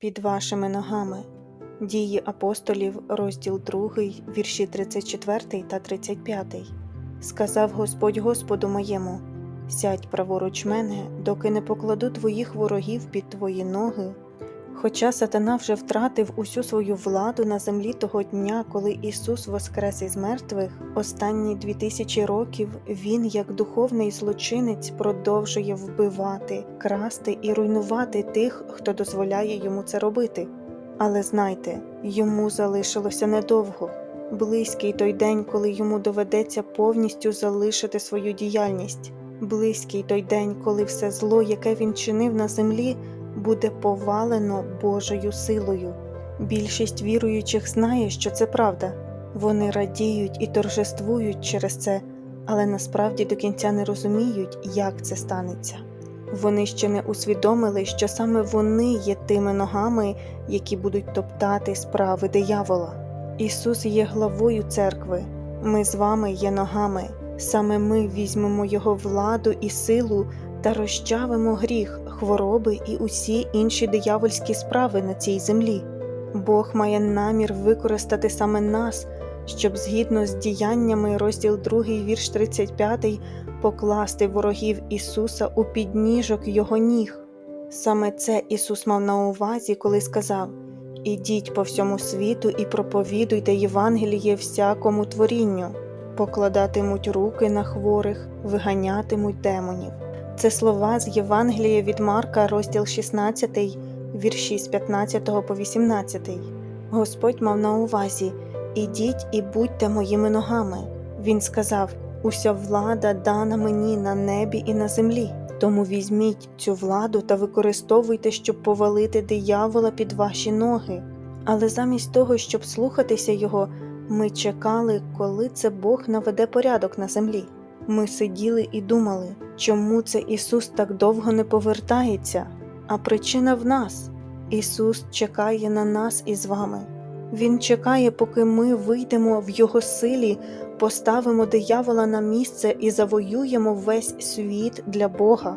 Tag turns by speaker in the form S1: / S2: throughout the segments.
S1: під вашими ногами. Дії апостолів, розділ 2, вірші 34 та 35. Сказав Господь Господу моєму: Сядь праворуч мене, доки не покладу твоїх ворогів під твої ноги. Хоча сатана вже втратив усю свою владу на землі того дня, коли Ісус воскрес із мертвих, останні дві тисячі років Він, як духовний злочинець, продовжує вбивати, красти і руйнувати тих, хто дозволяє йому це робити. Але знайте, йому залишилося недовго. Близький той день, коли йому доведеться повністю залишити свою діяльність. Близький той день, коли все зло, яке він чинив на землі, буде повалено Божою силою. Більшість віруючих знає, що це правда. Вони радіють і торжествують через це, але насправді до кінця не розуміють, як це станеться. Вони ще не усвідомили, що саме вони є тими ногами, які будуть топтати справи диявола. Ісус є главою церкви, ми з вами є ногами. Саме ми візьмемо Його владу і силу та розчавимо гріх, хвороби і усі інші диявольські справи на цій землі. Бог має намір використати саме нас, щоб згідно з діяннями, розділ 2, вірш 35, покласти ворогів Ісуса у підніжок Його ніг. Саме це Ісус мав на увазі, коли сказав: Ідіть по всьому світу і проповідуйте Євангеліє всякому творінню, покладатимуть руки на хворих, виганятимуть демонів. Це слова з Євангелія від Марка, розділ 16, вірші з 15 по 18. Господь мав на увазі Ідіть і будьте моїми ногами. Він сказав: Уся влада дана мені на небі і на землі. Тому візьміть цю владу та використовуйте, щоб повалити диявола під ваші ноги. Але замість того, щоб слухатися його, ми чекали, коли це Бог наведе порядок на землі. Ми сиділи і думали, чому це Ісус так довго не повертається, а причина в нас. Ісус чекає на нас із вами. Він чекає, поки ми вийдемо в Його силі, поставимо диявола на місце і завоюємо весь світ для Бога.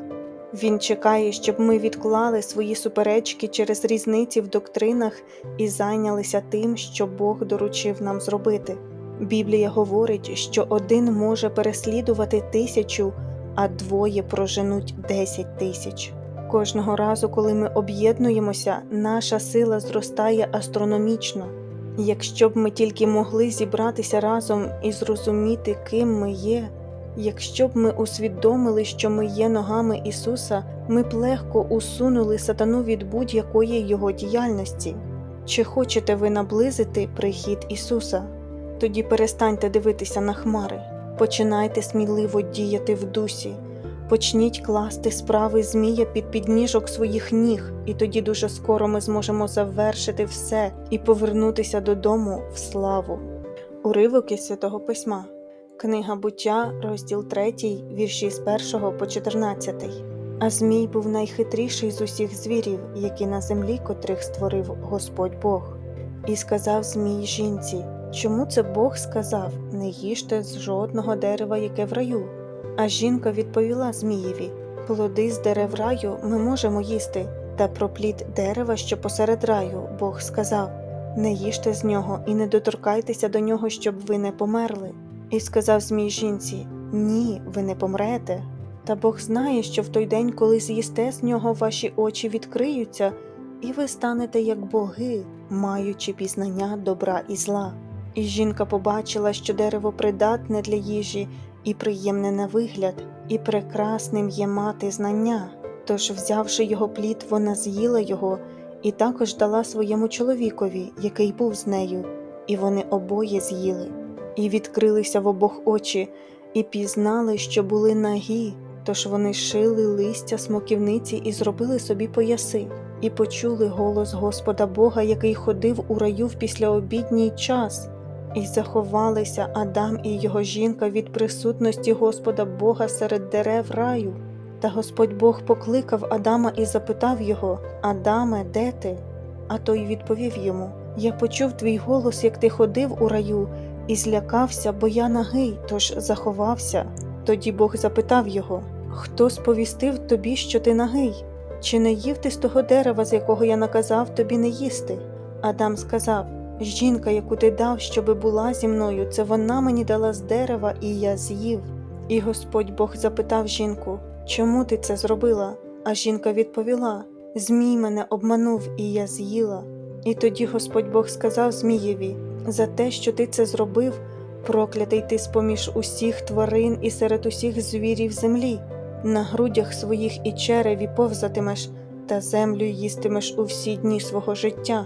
S1: Він чекає, щоб ми відклали свої суперечки через різниці в доктринах і зайнялися тим, що Бог доручив нам зробити. Біблія говорить, що один може переслідувати тисячу, а двоє проженуть десять тисяч. Кожного разу, коли ми об'єднуємося, наша сила зростає астрономічно. Якщо б ми тільки могли зібратися разом і зрозуміти, ким ми є, якщо б ми усвідомили, що ми є ногами Ісуса, ми б легко усунули сатану від будь-якої його діяльності. Чи хочете ви наблизити прихід Ісуса? Тоді перестаньте дивитися на хмари, починайте сміливо діяти в дусі, почніть класти справи Змія під підніжок своїх ніг, і тоді дуже скоро ми зможемо завершити все і повернутися додому в славу. Уривок із Святого Письма. Книга буття, розділ 3, вірші з 1 по 14. А Змій був найхитріший з усіх звірів, які на землі, котрих створив Господь Бог. І сказав Змій жінці: Чому це Бог сказав: Не їжте з жодного дерева, яке в раю? А жінка відповіла Змієві: Плоди з дерев раю ми можемо їсти, та про плід дерева, що посеред раю, Бог сказав: Не їжте з нього і не доторкайтеся до нього, щоб ви не померли. І сказав Змій жінці: Ні, ви не помрете. Та Бог знає, що в той день, коли з'їсте з нього, ваші очі відкриються, і ви станете як боги, маючи пізнання добра і зла. І жінка побачила, що дерево придатне для їжі, і приємне на вигляд, і прекрасним є мати знання. Тож, взявши його плід, вона з'їла його і також дала своєму чоловікові, який був з нею, і вони обоє з'їли, і відкрилися в обох очі, і пізнали, що були нагі. Тож вони шили листя смоківниці і зробили собі пояси, і почули голос Господа Бога, який ходив у раю в післяобідній час. І заховалися Адам і його жінка від присутності Господа Бога серед дерев раю. Та Господь Бог покликав Адама і запитав його: Адаме, де ти? А той відповів йому: Я почув твій голос, як ти ходив у раю, і злякався, бо я нагий, тож заховався. Тоді Бог запитав його: Хто сповістив тобі, що ти нагий? Чи не їв ти з того дерева, з якого я наказав тобі не їсти? Адам сказав: Жінка, яку ти дав, щоби була зі мною, це вона мені дала з дерева, і я з'їв. І Господь Бог запитав жінку, чому ти це зробила? А жінка відповіла: Змій мене обманув, і я з'їла. І тоді Господь Бог сказав Змієві: За те, що ти це зробив, проклятий ти з-поміж усіх тварин і серед усіх звірів землі. На грудях своїх і череві повзатимеш, та землю їстимеш у всі дні свого життя.